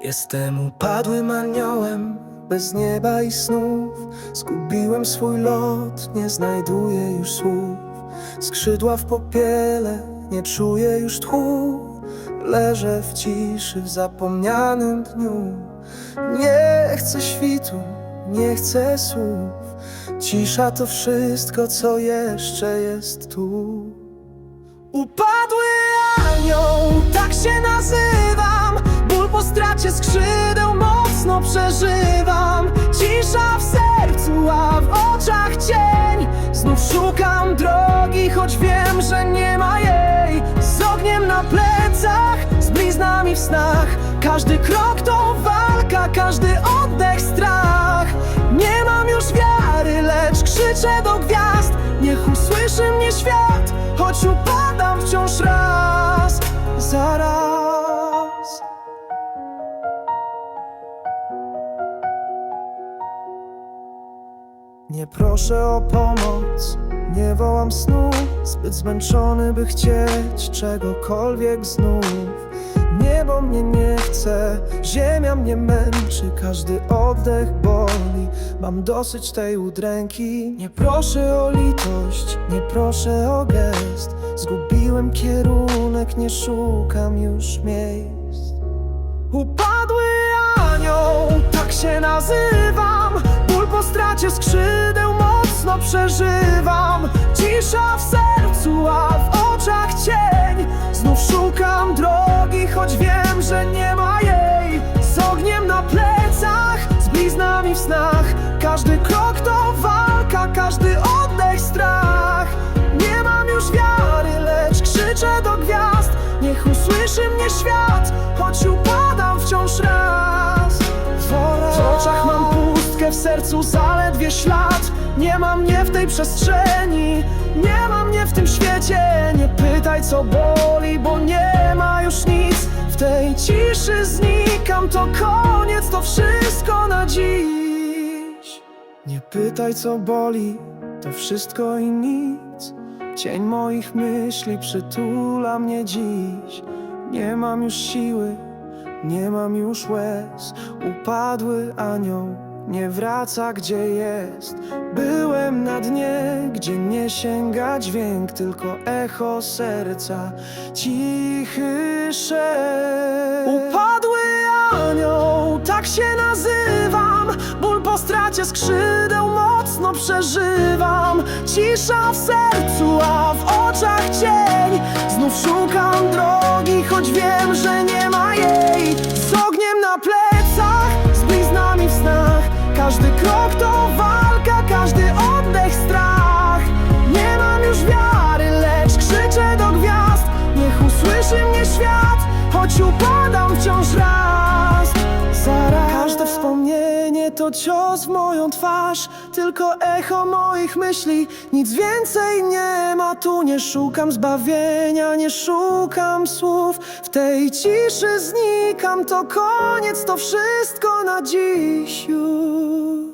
Jestem upadłym aniołem, bez nieba i snów. Zgubiłem swój lot, nie znajduję już słów. Skrzydła w popiele, nie czuję już tchu. Leżę w ciszy w zapomnianym dniu. Nie chcę świtu, nie chcę słów. Cisza to wszystko, co jeszcze jest tu. Upadły anioł, tak się plecach, z bliznami w snach. Każdy krok to walka, każdy oddech strach. Nie mam już wiary, lecz krzyczę do gwiazd. Niech usłyszy mnie świat, choć upadam wciąż raz. Zaraz. Nie proszę o pomoc, nie wołam snu Zbyt zmęczony, by chcieć czegokolwiek znów. Niebo mnie nie chce, ziemia mnie męczy Każdy oddech boli, mam dosyć tej udręki. Nie proszę o litość, nie proszę o gest. Zgubiłem kierunek, nie szukam już miejsc. Upadły anioł, tak się nazywam. Ból po stracie skrzydeł przeżywam. Cisza w sercu, a w oczach cień. Znów szukam drogi, choć wiem, że nie ma jej. Z ogniem na plecach, z bliznami w snach. Każdy krok to walka, każdy oddech strach. Nie mam już wiary, lecz krzyczę do gwiazd. Niech usłyszy mnie świat, choć upadam wciąż raz. W oczach mam pustkę, w sercu zaledwie ślad Nie ma mnie w tej przestrzeni, nie ma mnie w tym świecie. Nie pytaj co boli, bo nie ma już nic. W tej ciszy znikam, to koniec, to wszystko na dziś. Nie pytaj co boli, to wszystko i nic. Cień moich myśli przytula mnie dziś. Nie mam już siły, nie mam już łez. Upadły anioł nie wraca gdzie jest. Byłem na dnie, gdzie nie sięga dźwięk Tylko echo serca, cichy szept Upadły anioł, tak się nazywam. Ból po stracie skrzydeł mocno przeżywam. Cisza w sercu, a w oczach cień. Znów szukam drogi, choć wiem, że choć upadam wciąż raz. Zaraz. Każde wspomnienie to cios w moją twarz. Tylko echo moich myśli. Nic więcej nie ma tu. Nie szukam zbawienia, nie szukam słów. W tej ciszy znikam. To koniec, to wszystko na dziś już